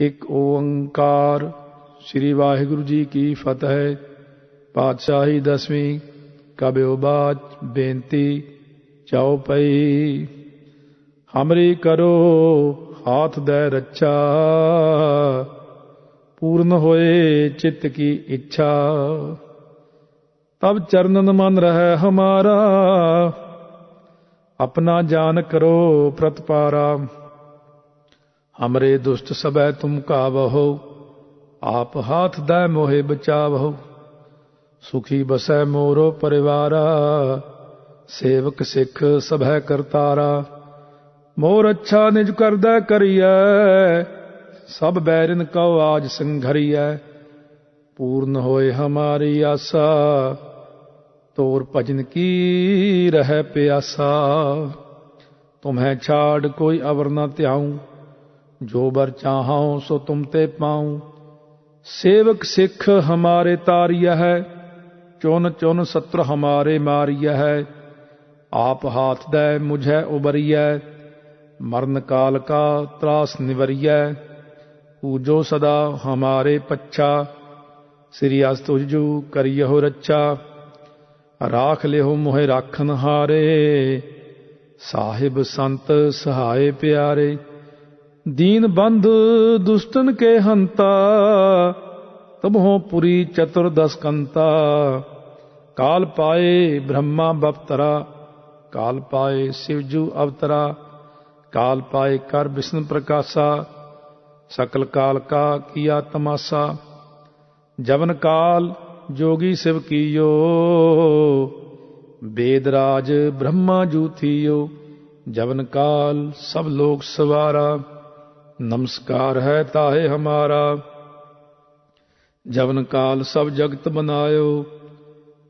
ਇੱਕ ਓੰਕਾਰ। ਸ੍ਰੀ ਵਾਹਿਗੁਰੂ ਜੀ ਕੀ ਫਤਿਹ। ਪਾਤਸ਼ਾਹੀ ਦਸਵੀਂ, ਕਬਿਓ ਬਾਚ, ਬੇਨਤੀ, ਚਾਉ ਪਈ। ਹਮਰੀ ਕਰੋ, ਹਾਥ ਦੇ ਰੱਛਾ। ਪੂਰਨ ਹੋਏ ਚਿੱਤ ਕੀ ਇੱਛਾ। ਤਬ ਚਰਨਨ ਮਨ ਰਹਿ ਹਮਾਰਾ। ਆਪਣਾ ਜਾਨ ਕਰੋ ਪ੍ਰਤਪਾਰਾ। हमरे दुष्ट सबै तुम कावहो आप हाथ दै मोहे बचावहो सुखी बसै मोरो परिवारा सेवक सिख सभै करतारा मोर अच्छा निज कर दै करियै सब बैरिन कौ आज संघरियै पूर्ण होए हमारी आशा ਤੋਰ ਭਜਨ ਕੀ ਰਹਿ ਪਿਆਸਾ ਤੁਮਹਿ ਛਾੜ ਕੋਈ ਅਵਰ ਨ ਧਿਆਉ ਜੋ ਬਰ ਚਾਹਾਂ ਸੋ ਤੁਮ ਤੇ ਪਾਉ। ਸੇਵਕ ਸਿੱਖ ਹਮਾਰੇ ਤਾਰਿਆ ਹੈ, ਚੁਨ ਚੁਨ ਸਤਰ ਹਮਾਰੇ ਮਾਰਿਆ ਹੈ। ਆਪ ਹਾਥ ਦੈ ਮੁਝੈ ਉਬਰੀਐ, ਮਰਨ ਕਾਲ ਕਾ ਤਰਾਸ ਨਿਵਰੀਐ। ਪੂਜੋ ਸਦਾ ਹਮਾਰੇ ਪੱਛਾ, ਸ੍ਰੀ ਅਸਤੁਜੂ ਕਰਿਯੋ ਰੱਛਾ। ਰਾਖ ਲਿਓ ਮੋਹਿ ਰਾਖਨ ਹਾਰੇ, ਸਾਹਿਬ ਸੰਤ ਸਹਾਏ ਪਿਆਰੇ। दीन बंध दुष्टन के हंता तब हो पुरी चतुर्दश कंता काल पाए ब्रह्मा बपतरा काल पाए शिवजू अवतरा काल पाए कर विष्णु प्रकाशा सकल काल का किया तमाशा जवन काल जोगी शिव कीयो वेदराज ब्रह्मा जू थियो जवन काल सब लोग सवारा ਨਮਸਕਾਰ ਹੈ ਤਾਹੇ ਹਮਾਰਾ। ਜਵਨ ਕਾਲ ਸਭ ਜਗਤ ਬਨਾਇਓ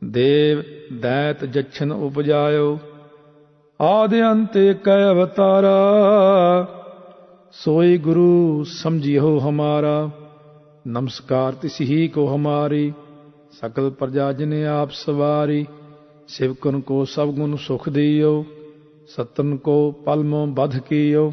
ਦੇਵ, ਦੈਤ, ਜਛਨ ਉਪਜਾਇਓ। ਆਦਿ ਅੰਤੇ ਕੈ ਅਵਤਾਰਾ। ਸੋਈ ਗੁਰੂ ਸਮਝਿਓ ਹਮਾਰਾ। ਨਮਸਕਾਰ ਤਿਸਹੀ ਕੋ ਹਮਾਰੀ। ਸਕਲ ਪ੍ਰਜਾ ਜਿਨੇ ਆਪ ਸਵਾਰੀ। ਸਿਵਕਨ ਕੋ ਸਭ ਗੁਣ ਸੁਖ ਦਿਓ। ਸਤਨ ਕੋ ਪਲਮੋ ਬਧ ਕੀਓ।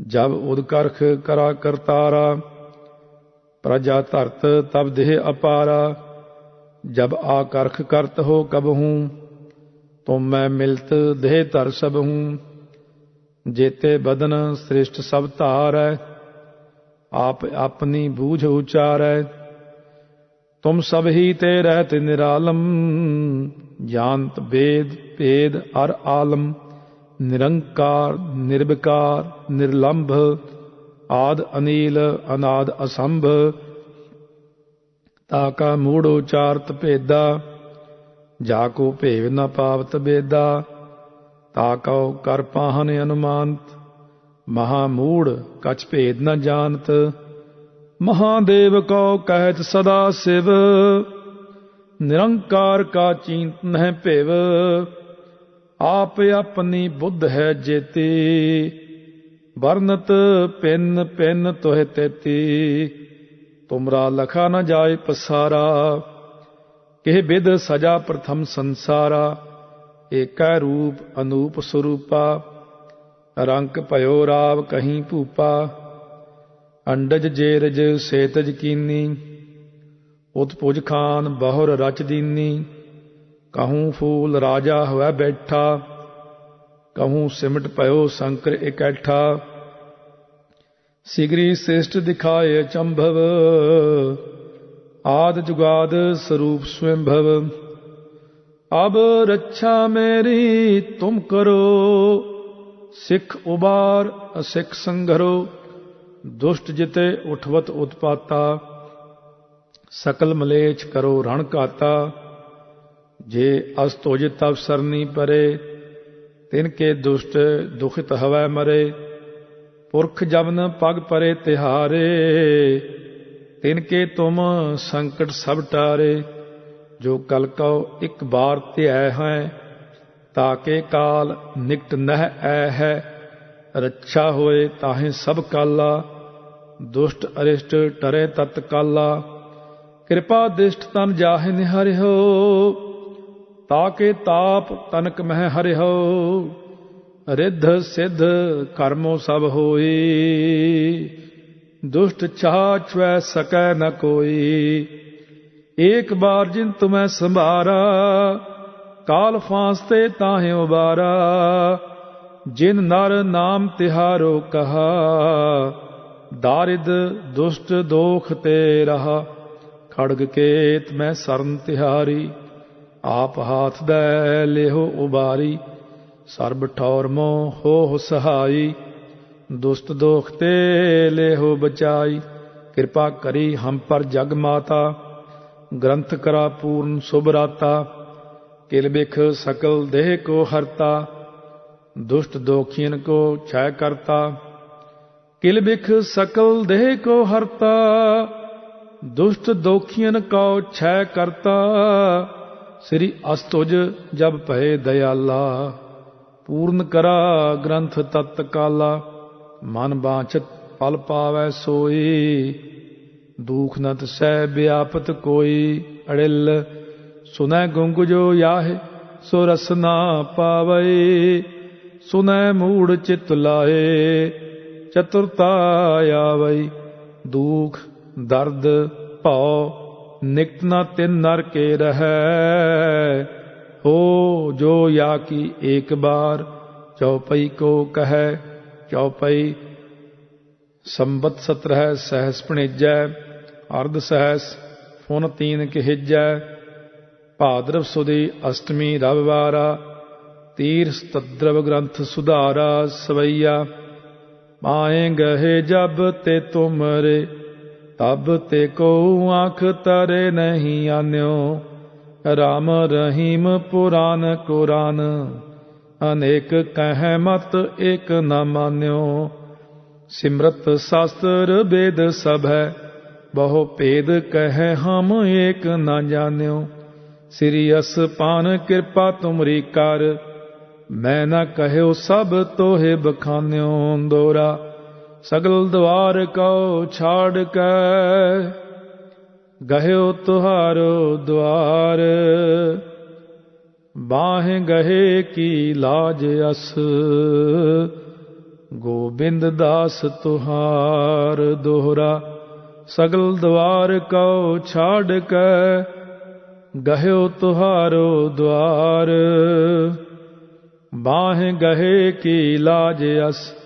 ਜਬ ਉਦਕਰਖ ਕਰਾ ਕਰਤਾਰਾ, ਪ੍ਰਜਾ ਧਰਤ ਤਬ ਦੇਹ ਅਪਾਰਾ, ਜਬ ਆਕਰਖ ਕਰਤ ਹੋ ਕਬ ਹੂੰ, ਤੁਮ ਮੈਂ ਮਿਲਤ ਦੇਹ ਧਰ ਸਭ ਹੂੰ। ਜੇਤੇ ਬਦਨ ਸ੍ਰਿਸ਼ਟ ਸਭ ਧਾਰੈ, ਆਪ ਆਪਣੀ ਬੂਝ ਉਚਾਰੈ। ਤੁਮ ਸਭ ਹੀ ਤੇ ਰਹਿਤ ਨਿਰਾਲਮ, ਜਾਣਤ ਵੇਦ ਭੇਦ ਅਰ ਆਲਮ। ਨਿਰੰਕਾਰ, ਨਿਰਵਿਕਾਰ, ਨਿਰਲੰਭ, ਆਦ ਅਨੀਲ, ਅਨਾਦ ਅਸੰਭ। ਤਾ ਕਾ ਮੂੜ ਉਚਾਰਤ ਭੇਦਾ ਜਾ ਕੋ ਭੇਵ ਨ ਪਾਵਤ ਬੇਦਾ। ਤਾ ਕਉ ਕਰ ਪਾਹਨ ਅਨੁਮਾਨਤ, ਮਹਾ ਮੂੜ ਕਛ ਭੇਦ ਨ ਜਾਣਤ। ਮਹਾਦੇਵ ਕਉ ਕਹਿਤ ਸਦਾ ਸਿਵ, ਨਿਰੰਕਾਰ ਕਾ ਚਿੰਤ ਨਹਿ ਭੇਵ। ਆਪ ਆਪਣੀ ਬੁੱਧ ਹੈ ਜੇਤੀ। ਵਰਨਤ ਪਿੰਨ ਪਿੰਨ ਤੋਹਿ ਤੇਤੀ। ਤੁਮਰਾ ਲਖਾ ਨ ਜਾਏ ਪਸਾਰਾ। ਕਿਹ ਬਿਦ ਸਜਾ ਪ੍ਰਥਮ ਸੰਸਾਰਾ। ਏਕੈ ਰੂਪ ਅਨੂਪ ਸਰੂਪਾ। ਰੰਕ ਭਇਓ ਰਾਵ ਕਹੀਂ ਭੂਪਾ। ਅੰਡਜ ਜੇਰਜ ਸੇਤਜ ਕੀਨੀ। ਉਤਪੁਜ ਖਾਨ ਬਹੁਰ ਰਚ ਦੀਨੀ। ਕਹੂੰ ਫੂਲ ਰਾਜਾ ਹੋਇ ਬੈਠਾ ਕਹੂੰ ਸਿਮਟ ਭਇਓ ਸ਼ੰਕਰ ਇਕੱਠਾ ਸਿਗਰੀ ਸ੍ਰਿਸ਼ਟ ਦਿਖਾਏ ਚੰਭਵ ਆਦ ਜੁਗਾਦ ਸਰੂਪ ਸਵੰਭਵ ਅਬ ਰੱਛਾ ਮੇਰੀ ਤੁਮ ਕਰੋ ਸਿੱਖ ਉਬਾਰ ਅਸਿੱਖ ਸੰਘਰੋ ਦੁਸ਼ਟ ਜਿਤੇ ਉਠਵਤ ਉਤਪਾਤਾ ਸਕਲ ਮਲੇਛ ਕਰੋ ਰਣ ਘਾਤਾ ਜੇ ਅਸਤੋਜ ਅਵਸਰ ਸਰਨੀ ਪਰੇ, ਤਿਨ ਕੇ ਦੁਸ਼ਟ ਦੁਖਿਤ ਹਵੈ ਮਰੇ, ਪੁਰਖ ਜਵਨ ਪਗ ਪਰੇ ਤਿਹਾਰੇ, ਤਿਨ ਕੇ ਤੁਮ ਸੰਕਟ ਸਭ ਟਾਰੇ, ਜੋ ਕਲ ਕਉ ਇੱਕ ਬਾਰ ਧਿਐ ਹੈ ਤਾਕੇ ਕਾਲ ਨਿਕਟ ਨਹਿ ਐ ਹੈ, ਰੱਛਾ ਹੋਏ ਤਾਹੇ ਸਭ ਕਾਲਾ, ਦੁਸ਼ਟ ਅਰਿਸ਼ਟ ਟਰੇ ਤਤ ਕਾਲਾ, ਕਿਰਪਾ ਦਿਸ਼ਟ ਤਨ ਜਾਹਿ ਨਿਹਰਿਓ ਤਾਕੇ ਤਾਪ ਤਨਕ ਮਹਿ ਹਰਿਓ ਰਿੱਧ ਸਿੱਧ ਕਰਮੋ ਸਭ ਹੋਈ ਦੁਸ਼ਟ ਚਾਹ ਚੁਐ ਸਕੈ ਨ ਕੋਈ, ਏਕ ਬਾਰ ਜਿਨ ਤੁਮੈ ਸੰਭਾਰਾ, ਕਾਲ ਫਾਂਸ ਤੇ ਤਾਹੇ ਉਬਾਰਾ, ਜਿਨ ਨਰ ਨਾਮ ਤਿਹਾਰੋ ਕਹਾ, ਦਾਰਿਦ ਦੁਸ਼ਟ ਦੋਖ ਤੇ ਰਹਾ, ਖੜਗ ਕੇਤ ਮੈਂ ਸਰਨ ਤਿਹਾਰੀ। ਆਪ ਹਾਥ ਦੈ ਲਿਹੋ ਉਬਾਰੀ, ਸਰਬ ਠੌਰ ਹੋ ਸਹਾਈ। ਦੁਸ਼ਟ ਦੋਖ ਤੇ ਲਿਹੋ ਬਚਾਈ, ਕਿਰਪਾ ਕਰੀ ਹਮ ਪਰ ਜਗ ਮਾਤਾ। ਗ੍ਰੰਥ ਕਰਾ ਪੂਰਨ ਸੁਭ ਰਾਤਾ, ਕਿਲ ਬਿਖ ਸਕਲ ਦੇਹ ਕੋ ਹਰਤਾ। ਦੁਸ਼ਟ ਦੋਖੀਨ ਕੋ ਛੈ ਕਰਤਾ, ਕਿਲ ਬਿਖ ਸਕਲ ਦੇਹ ਕੋ ਹਰਤਾ। ਦੁਸ਼ਟ ਦੋਖੀਨ ਕੋ ਛੈ ਕਰਤਾ। ਸ੍ਰੀ ਅਸਤੁਜ ਜਬ ਭਏ ਦਇਆਲਾ, ਪੂਰਨ ਕਰਾ ਗ੍ਰੰਥ ਤਤ ਕਾਲਾ, ਮਨ ਬਾਛਤ ਪਲ ਪਾਵੈ ਸੋਈ, ਦੂਖ ਨਤ ਸਹਿ ਬਿਆਪਤ ਕੋਈ ਅੜਿਲ, ਸੁਨੈ ਗੁੰਗ ਜੋ ਯਾਹੇ ਸੋ ਰਸ ਪਾਵੈ ਸੁਨੈ ਮੂੜ ਚਿਤ ਲਾਏ ਚਤੁਰਤਾ ਆਵੈ ਦੁਖ ਦਰਦ ਭਉ ਨਿਕਟ ਨਾ ਤਿਨ ਨਰ ਕੇ ਰਹੈ। ਹੋ ਜੋ ਯਾ ਕੀ ਏਕ ਬਾਰ ਚੌਪਈ ਕੋ ਕਹੈ, ਚਉਪਈ ਸੰਬਤ ਸਤਰਹਿ ਸਹਸ ਭਣੇਜੈ, ਅਰਧ ਸਹਸ ਫੁਨ ਤੀਨ ਕਹਿਜੈ। ਭਾਦਰਵ ਸੁਦੀ ਅਸ਼ਟਮੀ ਰਵਿਵਾਰਾ ਤੀਰ ਸਤਦਰਵ ਗ੍ਰੰਥ ਸੁਧਾਰਾ ਸਵਈਆ। ਪਾਏ ਗਏ ਜਬ ਤੇ ਤੁਮਰੇ ਤਬ ਤੇ ਕੋ ਆਂਖ ਤਰੇ ਨਹੀਂ ਆਨਿਓ। ਰਾਮ ਰਹੀਮ ਪੁਰਾਨ ਕੁਰਾਨ, ਅਨੇਕ ਕਹਿ ਮਤ ਏਕ ਨਾ ਮਾਨਿਓ। ਸਿਮਰਤ ਸ਼ਾਸਤਰ ਵੇਦ ਸਭ ਹੈ ਬਹੁ ਭੇਦ ਕਹਿ ਹਮ ਏਕ ਨਾ ਜਾਣਿਓ। ਸ੍ਰੀ ਅਸਪਾਨ ਕਿਰਪਾ ਤੁਮਰੀ ਕਰ, ਮੈਂ ਨਾ ਕਹਿਓ ਸਭ ਤੋਹੇ ਬਖਾਨਿਓ। ਦੋਰਾ ਸਗਲ ਦਵਾਰ ਕਉ ਛਾੜ ਕੇ ਗਹਿਓ ਤੁਹਾਰੋ ਦਵਾਰ। ਬਾਹ ਗਹੇ ਕੀ ਲਾਜ ਅਸ, ਗੋਬਿੰਦ ਦਾਸ ਤੁਹਾਰ ਦੋਹਰਾ। ਸਗਲ ਦਵਾਰ ਕਉ ਛਾੜ ਕੇ ਗਹਿਓ ਤੁਹਾਰੋ ਦਵਾਰ। ਬਾਹ ਗਹੇ ਕੀ ਲਾਜ ਅਸ